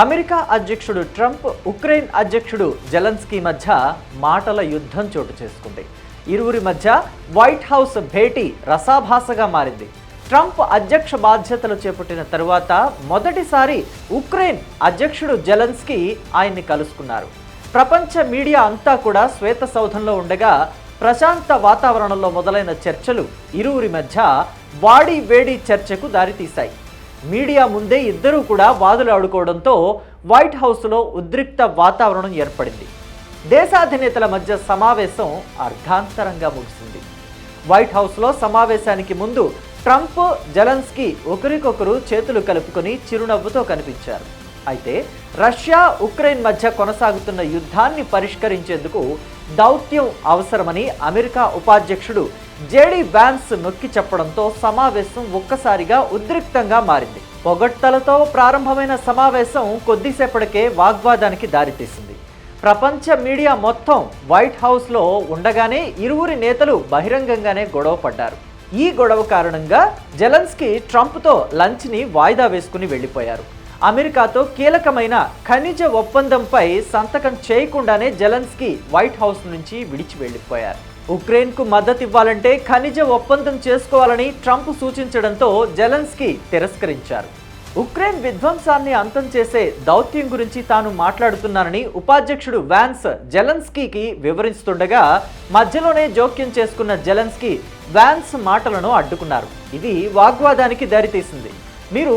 America అధ్యక్షుడు Trump Ukraine అధ్యక్షుడు Zelensky మధ్య మాటల యుద్ధం చోటు చేసుకుంది. ఇరువురి మధ్య వైట్ హౌస్ భేటీ రసాభాసగా మారింది. ట్రంప్ అధ్యక్ష బాధ్యతలు చేపట్టిన తరువాత మొదటిసారి ఉక్రెయిన్ అధ్యక్షుడు జెలెన్స్కీ ఆయన్ని కలుసుకున్నారు. ప్రపంచ మీడియా అంతా కూడా శ్వేత సౌధంలో ఉండగా ప్రశాంత వాతావరణంలో మొదలైన చర్చలు ఇరువురి మధ్య వాడి వేడి చర్చకు దారితీశాయి. మీడియా ముందే ఇద్దరూ కూడా వాదులు ఆడుకోవడంతో వైట్ హౌస్లో ఉద్రిక్త వాతావరణం ఏర్పడింది. దేశాధినేతల మధ్య సమావేశం అర్ధాంతరంగా ముగిసింది. వైట్ హౌస్లో సమావేశానికి ముందు ట్రంప్ జెలెన్స్కీ ఒకరికొకరు చేతులు కలుపుకొని చిరునవ్వుతో కనిపించారు. అయితే రష్యా ఉక్రెయిన్ మధ్య కొనసాగుతున్న యుద్ధాన్ని పరిష్కరించేందుకు దౌత్యం అవసరమని అమెరికా ఉపాధ్యక్షుడు జేడీ వ్యాన్స్ నొక్కి చెప్పడంతో సమావేశం ఒక్కసారిగా ఉద్రిక్తంగా మారింది. పొగడ్తలతో ప్రారంభమైన సమావేశం కొద్దిసేపటికే వాగ్వాదానికి దారితీసింది. ప్రపంచ మీడియా మొత్తం వైట్ హౌస్లో ఉండగానే ఇరువురి నేతలు బహిరంగంగానే గొడవ పడ్డారు. ఈ గొడవ కారణంగా జెలన్స్కి ట్రంప్తో లంచ్ని వాయిదా వేసుకుని వెళ్ళిపోయారు. అమెరికాతో కీలకమైన ఖనిజ ఒప్పందంపై సంతకం చేయకుండానే జెలెన్స్కీ వైట్ హౌస్ నుంచి విడిచి వెళ్ళిపోయారు. ఉక్రెయిన్కు మద్దతు ఇవ్వాలంటే ఖనిజ ఒప్పందం చేసుకోవాలని ట్రంప్ సూచించడంతో జెలెన్స్కీ తిరస్కరించారు. ఉక్రెయిన్ విధ్వంసాన్ని అంతం చేసే దౌత్యం గురించి తాను మాట్లాడుతున్నానని ఉపాధ్యక్షుడు వ్యాన్స్ జెలెన్స్కీకి వివరిస్తుండగా మధ్యలోనే జోక్యం చేసుకున్న జెలెన్స్కీ వ్యాన్స్ మాటలను అడ్డుకున్నారు. ఇది వాగ్వాదానికి దారితీసింది. మీరు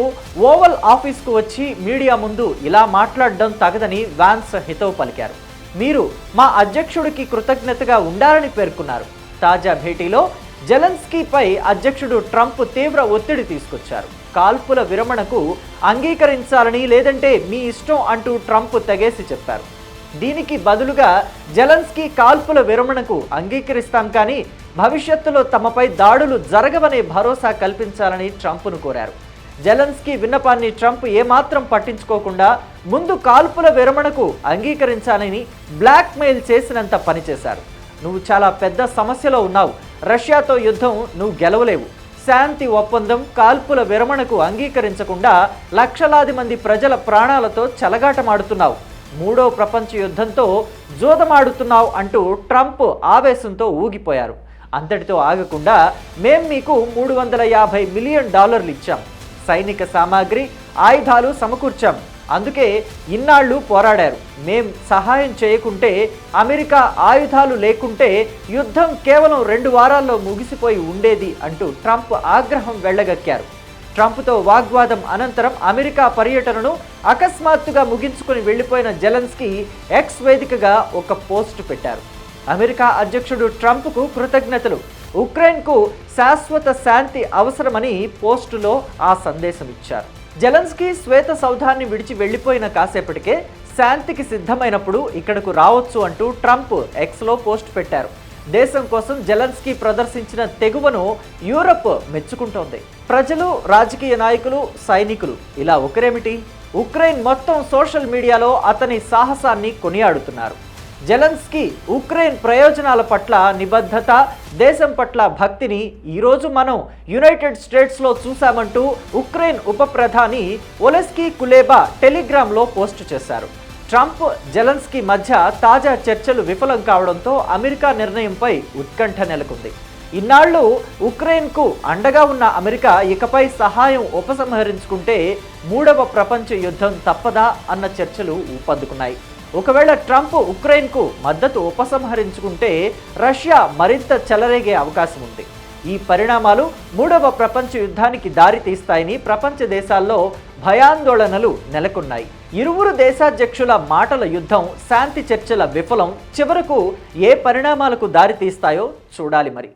ఓవల్ ఆఫీస్కు వచ్చి మీడియా ముందు ఇలా మాట్లాడడం తగదని వ్యాన్స్ హితవు పలికారు. మీరు మా అధ్యక్షుడికి కృతజ్ఞతగా ఉండాలని పేర్కొన్నారు. తాజా భేటీలో జెలెన్స్కీపై అధ్యక్షుడు ట్రంప్ తీవ్ర ఒత్తిడి తీసుకొచ్చారు. కాల్పుల విరమణకు అంగీకరించాలని లేదంటే మీ ఇష్టం అంటూ ట్రంప్ తెగేసి చెప్పారు. దీనికి బదులుగా జెలెన్స్కీ కాల్పుల విరమణకు అంగీకరిస్తాం కానీ భవిష్యత్తులో తమపై దాడులు జరగవనే భరోసా కల్పించాలని ట్రంప్ను కోరారు. జెలెన్స్కీ విన్నపాన్ని ట్రంప్ ఏమాత్రం పట్టించుకోకుండా ముందు కాల్పుల విరమణకు అంగీకరించాలని బ్లాక్మెయిల్ చేసినంత పనిచేశారు. నువ్వు చాలా పెద్ద సమస్యలో ఉన్నావు. రష్యాతో యుద్ధం నువ్వు గెలవలేవు. శాంతి ఒప్పందం కాల్పుల విరమణకు అంగీకరించకుండా లక్షలాది మంది ప్రజల ప్రాణాలతో చెలగాటమాడుతున్నావు. మూడో ప్రపంచ యుద్ధంతో జోదమాడుతున్నావు అంటూ ట్రంప్ ఆవేశంతో ఊగిపోయారు. అంతటితో ఆగకుండా మేం మీకు మూడు వందల యాభై మిలియన్ డాలర్లు ఇచ్చాం. సైనిక సామాగ్రి ఆయుధాలు సమకూర్చాం. అందుకే ఇన్నాళ్ళు పోరాడారు. మేం సహాయం చేయకుంటే అమెరికా ఆయుధాలు లేకుంటే యుద్ధం కేవలం రెండు వారాల్లో ముగిసిపోయి ఉండేది అంటూ ట్రంప్ ఆగ్రహం వెళ్ళగక్కారు ట్రంప్తో వాగ్వాదం అనంతరం అమెరికా పర్యటనను అకస్మాత్తుగా ముగించుకుని వెళ్ళిపోయిన జెలెన్స్కి ఎక్స్ వేదికగా ఒక పోస్ట్ పెట్టారు. అమెరికా అధ్యక్షుడు ట్రంప్కు కృతజ్ఞతలు. ఉక్రెయిన్కు శాశ్వత శాంతి అవసరమని పోస్టులో ఆ సందేశం ఇచ్చారు జెలెన్స్కీ శ్వేత సౌధాన్ని విడిచి వెళ్ళిపోయిన కాసేపటికే శాంతికి సిద్ధమైనప్పుడు ఇక్కడకు రావచ్చు అంటూ ట్రంప్ ఎక్స్లో పోస్ట్ పెట్టారు. దేశం కోసం జెలెన్స్కీ ప్రదర్శించిన తెగువను యూరప్ మెచ్చుకుంటోంది. ప్రజలు రాజకీయ నాయకులు సైనికులు ఇలా ఒకరేమిటి? ఉక్రెయిన్ మొత్తం సోషల్ మీడియాలో అతని సాహసాన్ని కొనియాడుతున్నారు. జెలెన్స్కీ ఉక్రెయిన్ ప్రయోజనాల పట్ల నిబద్ధత దేశం పట్ల భక్తిని ఈరోజు మనం యునైటెడ్ స్టేట్స్లో చూశామంటూ ఉక్రెయిన్ ఉప ప్రధాని ఒలెస్కీ కులేబా టెలిగ్రామ్లో పోస్టు చేశారు. ట్రంప్ జెలెన్స్కీ మధ్య తాజా చర్చలు విఫలం కావడంతో అమెరికా నిర్ణయంపై ఉత్కంఠ నెలకొంది. ఇన్నాళ్ళు ఉక్రెయిన్కు అండగా ఉన్న అమెరికా ఇకపై సహాయం ఉపసంహరించుకుంటే మూడవ ప్రపంచ యుద్ధం తప్పదా అన్న చర్చలు ఊపందుకున్నాయి. ఒకవేళ ట్రంప్ ఉక్రెయిన్కు మద్దతు ఉపసంహరించుకుంటే రష్యా మరింత చెలరేగే అవకాశం ఉంది. ఈ పరిణామాలు మూడవ ప్రపంచ యుద్ధానికి దారితీస్తాయని ప్రపంచ దేశాల్లో భయాందోళనలు నెలకొన్నాయి. ఇరువురు దేశాధ్యక్షుల మాటల యుద్ధం శాంతి చర్చల విఫలం చివరకు ఏ పరిణామాలకు దారితీస్తాయో చూడాలి మరి.